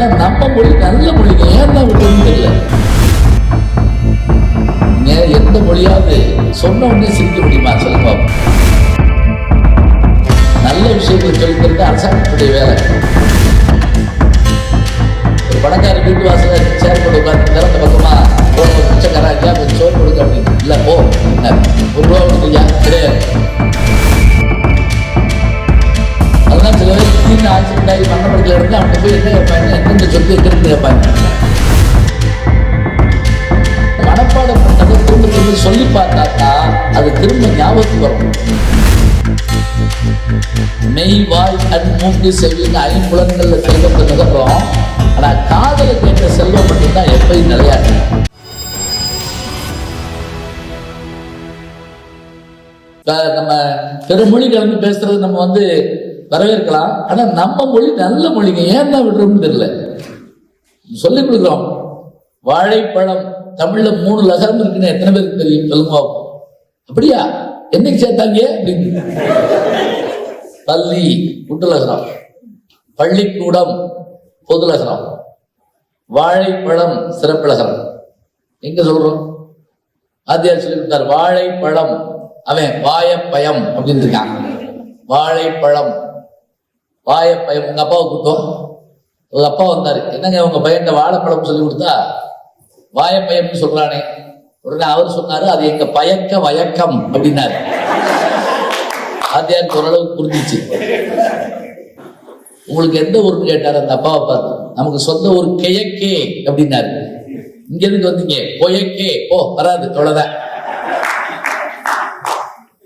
ஆனா நம்ம மொழி நல்ல மொழிங்க ஏன் தான் விட்டு தெரியல. எந்த மொழியாவது சொன்ன உடனே சிரிக்க முடியுமா? சொல்லுங்க பாப்போம். நல்ல விஷயங்கள் சொல்லிக்கிறது அரசாங்கத்துடைய வேலை. ஒரு பணக்கார வீட்டு வாசல சேர் போட்டு உட்காந்து திறந்த பக்கமா அது திரும்ப ஞாபகத்துக்கு வரும். மெய் வாய் கண் மூக்கு செவின்னு ஐம்புலன்கள்ல செல்வத்தை நுகர்றோம் ஆனா காதல கேட்ட செல்வம் மட்டும்தான் எப்பயும் நிலையாது நம்ம பிறமொழி கலந்து பேசுறது நம்ம வந்து வரவேற்கலாம். ஆனா நம்ம மொழி நல்ல மொழிங்க. ஏன் தான் விடுறோம்னு தெரியல. சொல்லிக் கொடுக்குறோம். வாழைப்பழம் தமிழ்ல மூணு லகரம் இருக்குன்னு எத்தனை பேருக்கு தெரியும்? சொல்லுங்க அப்படியா? என்னைக்கு சேர்த்தாங்க? பள்ளி கூட்டுலகரம் பள்ளிக்கூடம் பொதுலகரம் வாழைப்பழம் சிறப்புலகரம் எங்க சொல்றோம்? ஆத்தியார் சொல்லி கொடுத்தார் வாழைப்பழம். அவன் வாயப்பயம் அப்படின்னு இருக்கான். வாழைப்பழம். வாயப்பயம். உங்க அப்பாவை கூட்டம் உங்க அப்பா வந்தாரு. என்னங்க உங்க பையன்ட்ட வாழைப்பழம் சொல்லி கொடுத்தா? வாயப்பயம்னு சொல்றானே. உடனே அவர் சொன்னாரு அது எங்க பயக்க வயக்கம் அப்படின்னாரு. ஆத்தியார் ஓரளவுக்கு புரிஞ்சிச்சு. உங்களுக்கு எந்த ஊர்னு கேட்டார் அந்த அப்பாவை பார்த்து? நமக்கு சொந்த ஊர் கிழக்கே அப்படின்னாரு. இங்க எதுக்கு வந்தீங்க? கொயக்கே ஓ வராது தொலைதான்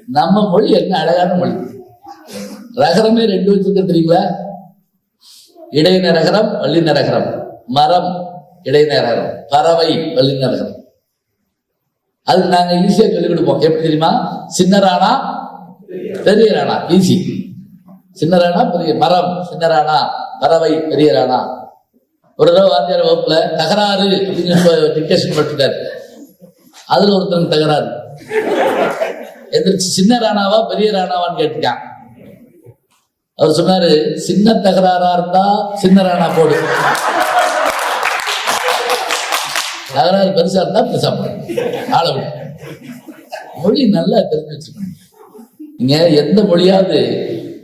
நம்ம மொழி என்ன அழகான மொழி. ரகரமே ரெண்டு வச்சிருக்க தெரியுங்களா? இடைநரகரம் வள்ளிநரகரம். மரம் இடைநரகரம். பறவை வள்ளிநரகரம். அதுக்கு நாங்க ஈஸியா சொல்லிக் கொடுப்போம். எப்படி தெரியுமா? சின்ன ராணா பெரிய ராணா ஈஸி சின்ன ராணா பெரிய மரம். சின்ன ராணா பறவை பெரிய ராணா ஒரு தடவை வாத்தியார் வகுப்புல தகராறு அப்படின்னு டிக்டேஷன் பண்ணிட்டாரு அதுல ஒருத்தன் தகராறு. எந்திரிச்சு சின்ன ராணாவா பெரிய ராணாவான்னு கேட்டுக்கான் அவர் சொன்னாரு சின்ன தகராறா இருந்தா சின்ன ராணா போடு. அதனால் பெருசா இருந்தா பெருசா போடு ஆள மொழி நல்லா தெரிஞ்சு வச்சுக்கணும். நீங்க எந்த மொழியாவது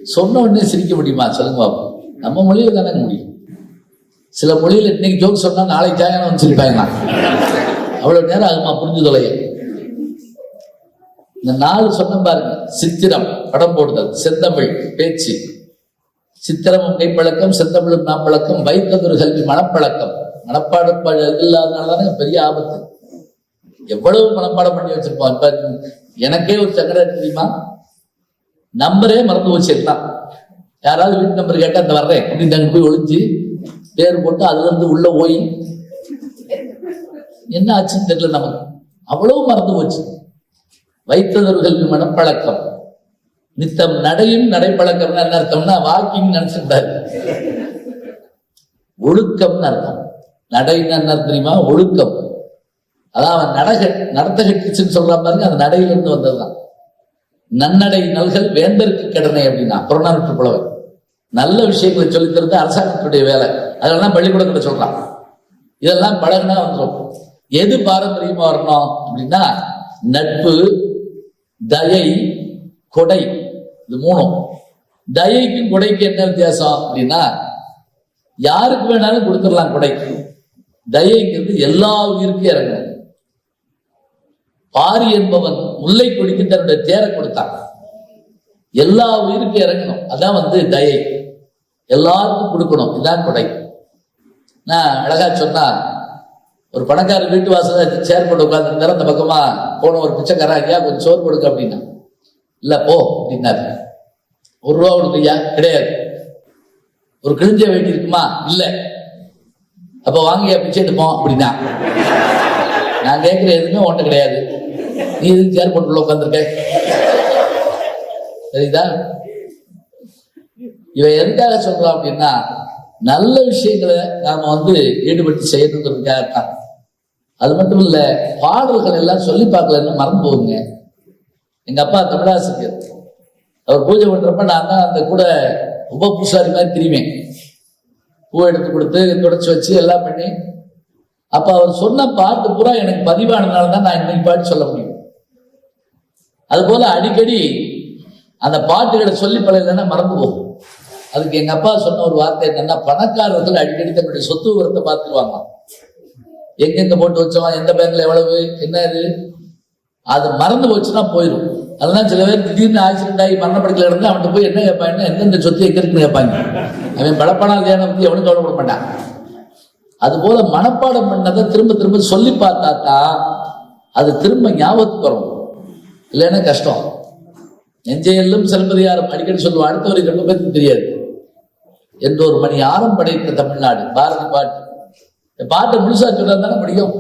சொன்ன உடனே சிரிக்க முடியுமா? சொல்லுங்க பாப்போம். நம்ம மொழியில தானே முடியும். சில மொழியில இன்னைக்கு ஜோக் சொன்னா நாளைக்கு ஜாயனம் வந்து சிரிப்பாங்க அவ்வளவு நேரம் ஆகுமா? புரிஞ்சு தொலைய. இந்த நாலு சொன்ன பாருங்க. சித்திரம் படம் போடுதல் செந்தமிழ் பேச்சு. சித்திரமும் கைப்பழக்கம் செந்தமிழும் நாப்பழக்கம் வைத்ததொரு கல்வி மனப்பழக்கம். மனப்பாட இல்லாதனாலதானே பெரிய ஆபத்து. எவ்வளவு மனப்பாடம் பண்ணி வச்சிருப்போம் இப்ப எனக்கே ஒரு சங்கடம் தெரியுமா? நம்பரே மறந்து போச்சு யாராவது வீட்டு நம்பர் கேட்டா அந்த வர்றேன் அப்படின்னு அங்க போய் ஒழிஞ்சு பேர் போட்டு அதுல இருந்து உள்ள போய் என்ன ஆச்சுன்னு தெரியல நமக்கு. அவ்வளவு மறந்து போச்சு. வைத்ததொரு மனப்பழக்கம். நித்தம் நடையும் நடைப்பழக்கம்னு என்ன அர்த்தம்னா வாக்கிங் நினைச்சிருந்தாரு. ஒழுக்கம்னு அர்த்தம். நடைன்னு என்ன தெரியுமா? ஒழுக்கம். அதான் அவன் நடக நடத்த கட்டுச்சுன்னு சொல்றான் பாருங்க அந்த நடையிலிருந்து வந்ததுதான். நன்னடை நல்கள் வேந்தருக்கு கடனை அப்படின்னா புறநானூற்று புலவர். நல்ல விஷயங்களை சொல்லித் தருது அரசாங்கத்துடைய வேலை. அதெல்லாம் பள்ளிக்கூடத்துல சொல்றான். இதெல்லாம் பழகுனா வந்துடும் எது பாரம்பரியமா வரணும் அப்படின்னா நட்பு தயை கொடை. இது மூணும். தயைக்கும் கொடைக்கு என்ன வித்தியாசம் அப்படின்னா யாருக்கு வேணாலும் கொடுத்துடலாம் கொடைக்கு. தயைங்கிறது எல்லா உயிருக்கும் இறங்கணும் பாரி என்பவன் முல்லை கொடிக்கு தன்னுடைய தேரை கொடுத்தான். எல்லா உயிருக்கும் இறங்கணும். அதான் வந்து தயை. எல்லாருக்கும் கொடுக்கணும். இதான் கொடை. நான் அழகா சொன்னா ஒரு பணக்கார வீட்டு வாசல சேர் போட்டு உட்காந்துருந்தாரு அந்த பக்கமா போன ஒரு பிச்சைக்காரா ஐயா கொஞ்சம் சோறு கொடுக்க அப்படின்னா. இல்ல போ அப்படின்னாரு. ஒரு ரூபா கொடுத்து கிடையாது. ஒரு கிழிஞ்ச வேண்டி இருக்குமா? இல்லை. அப்ப வாங்கி பிச்சை எடுப்போம் அப்படின்னா. நான் கேட்கிற எதுவுமே ஒன்று கிடையாது. நீ எதுக்கு சேர் போட்டு உட்காந்துருக்க சரிதா? இவன் எதுக்காக சொல்றான் அப்படின்னா நல்ல விஷயங்களை நாம வந்து ஈடுபட்டு செய்யணுங்கிறதுக்காக தான் அது மட்டும் இல்ல பாடல்கள் எல்லாம் சொல்லி பார்க்கலன்னு மறந்து போகுங்க எங்க அப்பா தமிழாசிரியர். அவர் பூஜை பண்றப்ப நான் தான் அந்த கூட உப பூசாரி மாதிரி திரிவேன். பூ எடுத்து கொடுத்து துடைச்சி வச்சு எல்லாம் பண்ணி அப்ப அவர் சொன்ன பாட்டு பூரா எனக்கு பதிவானதுனால தான் நான் இன்னைக்கு பாட்டு சொல்ல முடியும். அது போல அடிக்கடி அந்த பாட்டுகளை சொல்லி பழகலைன்னா மறந்து போகும். அதுக்கு எங்க அப்பா சொன்ன ஒரு வார்த்தை என்னன்னா பணக்காரர்கள் அடிக்கடி தன்னுடைய சொத்து விவரத்தை பார்த்துருவாங்க எங்கெங்க போட்டு வச்சோம் எந்த பேங்க்ல எவ்வளவு என்ன இது? அது மறந்து போச்சுன்னா போயிடும் அதெல்லாம் சில பேர் திடீர்னு ஆக்சிடென்ட் ஆகி மரணப்படுக்கல இருந்து அவன்கிட்ட போய் என்ன கேட்பாங்கன்னா எந்தெந்த சொத்து எங்க இருக்குன்னு கேட்பாங்க? அவன் பழப்பணா தியானம் பற்றி எவனும் கவலைப்பட மாட்டான். அது போல மனப்பாடம் பண்ணதை திரும்ப திரும்ப சொல்லி பார்த்தா தான் அது திரும்ப ஞாபகத்துக்கு வரும். இல்லைன்னா கஷ்டம். நெஞ்சையெல்லும் செல்வதியாரம் அடிக்கடி சொல்லுவோம். அடுத்தவரை கண்டு பற்றி தெரியாது. என்று ஒரு மணி ஆரம் படைத்த தமிழ்நாடு பாரதி பாட்டு. இந்த பாட்டை முழுசா சொல்றா தானே முடியும்.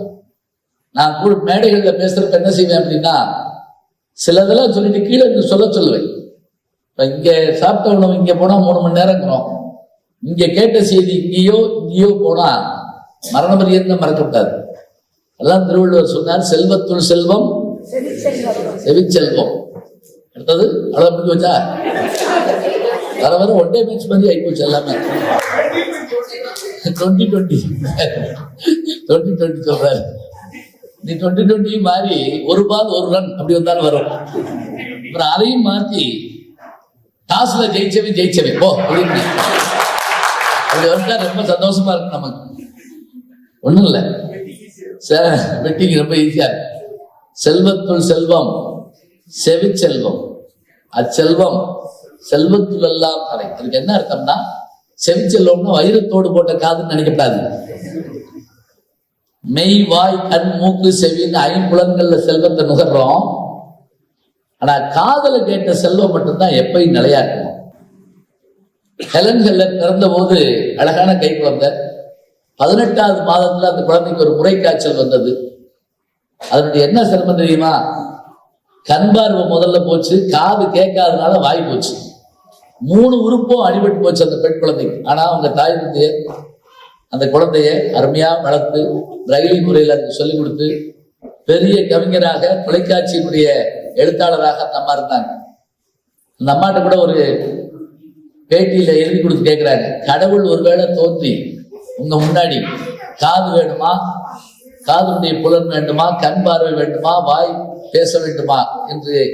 நான் கூட மேடைகளில் பேசுறப்ப என்ன செய்வேன் அப்படின்னா சிலதெல்லாம் சொல்லிட்டு கீழே சொல்ல சொல்லுவேன். இப்ப இங்க சாப்பிட்ட உணவு இங்க போனா மூணு மணி நேரம் இருக்கிறோம் இங்க கேட்ட செய்தி இங்கேயோ இங்கேயோ போனா மரண பரியந்தம் மறக்கக்கூடாது அதான் திருவள்ளுவர் சொன்னார் செல்வத்துள் செல்வம் செவிச்செல்வம் அடுத்தது அவ்வளவு முடிஞ்சு வச்சா வர வர ஒன் டே மேட்ச் மாதிரி ஆகிப்போச்சு எல்லாமே. டுவெண்ட்டி டுவெண்ட்டி டுவெண்ட்டி டுவெண்ட்டி சொல்றாரு. நீ டுவெண்ட்டி டுவெண்ட்டி மாறி ஒரு பால் ஒரு ரன் அப்படி வந்தாலும் வரும். அப்புறம் அதையும் மாற்றி டாஸ்ல ஜெயிச்சவே ஜெயிச்சவே போ அப்படின்னு அப்படி வந்தா ரொம்ப சந்தோஷமா இருக்கு நமக்கு. ஒண்ணும் இல்லை. சார் வெட்டிக்கு ரொம்ப ஈஸியா செல்வத்துள் செல்வம் செவிச்செல்வம் அச்செல்வம் செல்வத்துள் எல்லாம் அறை அதுக்கு என்ன அர்த்தம்னா செவிச்செல்வம்னா வைரத்தோடு போட்ட காதுன்னு நினைக்கப்படாது. மெய் வாய் கண் மூக்கு செவின்னு ஐம்புலன்கள்ல செல்வத்தை நுகர்றோம். ஆனா காதல கேட்ட செல்வம் மட்டும்தான் எப்பயும் நிலையா இருக்கும். ஹெலன் ஹெல்லர் பிறந்த போது அழகான கை குழந்தை. பதினெட்டாவது மாதத்துல அந்த குழந்தைக்கு ஒரு முறை காய்ச்சல் வந்தது. அதனுடைய என்ன சிரமம் தெரியுமா? கண் பார்வை முதல்ல போச்சு காது கேட்காதனால வாய் போச்சு. மூணு உறுப்பும் அடிபட்டு போச்சு அந்த பெண் குழந்தைக்கு. ஆனா அவங்க தாய் தந்தைய அந்த குழந்தைய அருமையா வளர்த்து ரயில் முறையில் அதுக்கு சொல்லிக் கொடுத்து பெரிய கவிஞராக தொலைக்காட்சியினுடைய எழுத்தாளராக அந்த அம்மா இருந்தாங்க. அந்த அம்மாட்ட கூட ஒரு பேட்டியில எழுதி கொடுத்து கேட்கிறாங்க கடவுள் ஒருவேளை தோன்றி உங்க முன்னாடி காது வேணுமா? காதுடைய புலன் வேண்டுமா? கண் பார்வை வேண்டுமா? வாய் பேச வேண்டுமா? என்று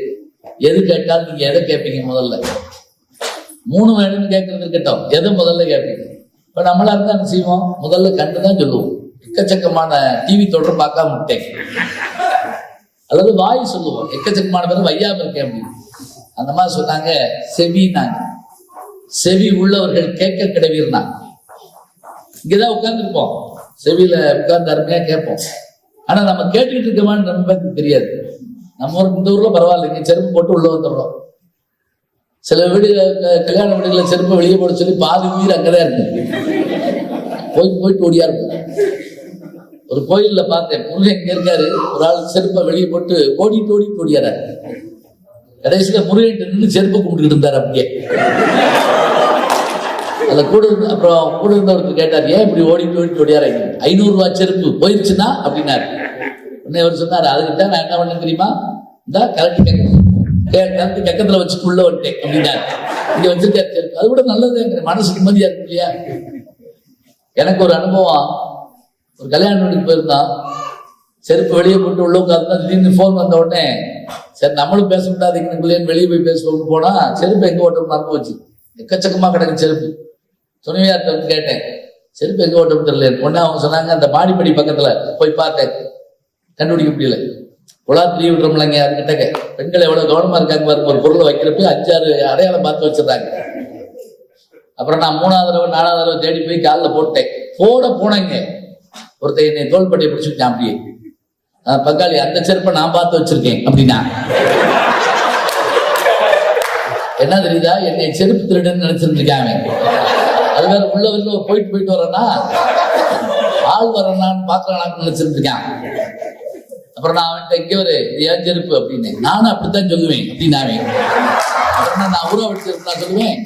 எது கேட்டாலும் நீங்க எதை கேட்பீங்க முதல்ல? மூணு வேணும்னு கேட்கறது இருக்கட்டும். எது முதல்ல கேட்பீங்க இப்ப நம்மளா இருந்தா என்ன செய்வோம்? முதல்ல கண்டு தான் சொல்லுவோம். எக்கச்சக்கமான டிவி தொடர் பார்க்காம விட்டேன். அல்லது வாய் சொல்லுவோம். எக்கச்சக்கமான பேர் வையாம இருக்கேன் அப்படின்னு அந்த மாதிரி சொன்னாங்க செவினாங்க செவி உள்ளவர்கள் கேட்க கிடவீர்னா. இங்கதான் உட்கார்ந்துருப்போம். செவியில உட்கார்ந்து அருமையா கேட்போம். ஆனா நம்ம கேட்டுக்கிட்டு இருக்கோமான்னு ரொம்ப தெரியாது. நம்ம ஊருக்கு இந்த ஊர்ல பரவாயில்ல. இங்க செருப்பு போட்டு உள்ள வந்துடுறோம். சில வீடு க- கல்யாண வீடுகளில் செருப்பை வெளியே போட சொல்லி பாதி உயிர் அங்கதான் இருக்கு. போய் போயிட்டு ஓடியா இருக்கும். ஒரு கோயில்ல பார்த்தேன். முருகன் இங்க இருக்காரு. ஒரு ஆள் செருப்பை வெளியே போட்டு ஓடிட்டு ஓடிட்டு ஓடியாரு கடைசியில முருகன் நின்று செருப்பு கும்பிட்டுக்கிட்டு இருந்தார் அப்படியே. அதில் கூட இருந்து அப்புறம் கூட இருந்தவருக்கு கேட்டார் ஏன் இப்படி ஓடிட்டு ஓடிட்டு ஓடியாரீங்க ஐநூறுரூவா செருப்பு போயிருச்சுன்னா? அப்படின்னாரு. உடனே அவர் சொன்னார் அதுக்கு தான் நான் என்ன பண்ணேன் தெரியுமா? இந்த கரெக்ட் கரெக்ட் பக்கத்துல வச்சு உள்ள வந்துட்டேன் அப்படின்னாரு. இங்க வச்சிருக்காரு செருப்பு. அது கூட நல்லது மனசு நிம்மதியா இருக்கு இல்லையா? எனக்கு ஒரு அனுபவம். ஒரு கல்யாண வீட்டுக்கு போயிருந்தான். செருப்பு வெளியே போட்டு உள்ள உட்காந்து திடீர்னு ஃபோன் வந்த உடனே சரி நம்மளும் பேச முடியாதுங்கன்னு வெளியே போய் பேசுவோம்னு போனா செருப்பு எங்க ஓட்டம் மறந்து போச்சு. எக்கச்சக்கமா கிடக்கு செருப்பு. துணைவியார்கிட்ட வந்து கேட்டேன். செருப்பு எங்கே ஓட்டம் தெரியல உடனே அவங்க சொன்னாங்க அந்த மாடிப்படி பக்கத்தில் போய் பார்த்தேன். கண்டுபிடிக்க முடியல. குழா திரிய விடுறோம்லங்க அதுக்கிட்ட பெண்கள் எவ்வளோ கவனமாக இருக்காங்க பாருங்க ஒரு பொருளை வைக்கிறப்ப அஞ்சாறு அடையாளம் பார்த்து வச்சிருந்தாங்க அப்புறம் நான் மூணாவது தடவை நாலாவது தடவை தேடி போய் காலில் போட்டேன். போட போனேங்க. ஒருத்தன் என்னை தோல்பட்டியை பிடிச்சிருக்கேன் அப்படியே. பங்காளி அந்த செருப்பை நான் பார்த்து வச்சிருக்கேன் அப்படின்னா. என்ன தெரியுதா? என்னை செருப்பு திருடுன்னு நினைச்சிருந்துருக்காங்க. அது வேற உள்ள வந்து போயிட்டு போயிட்டு வரேன்னா ஆள் வரேன்னான்னு நினைச்சிட்டு இருக்கேன் அப்புறம் நான் அவன்கிட்ட இங்கே ஒரு ஏன் செருப்பு அப்படின்னு. நானும் அப்படித்தான் சொல்லுவேன் அப்படின்னாவே. அப்புறம் நான் உறவு விட்டு நான் சொல்லுவேன்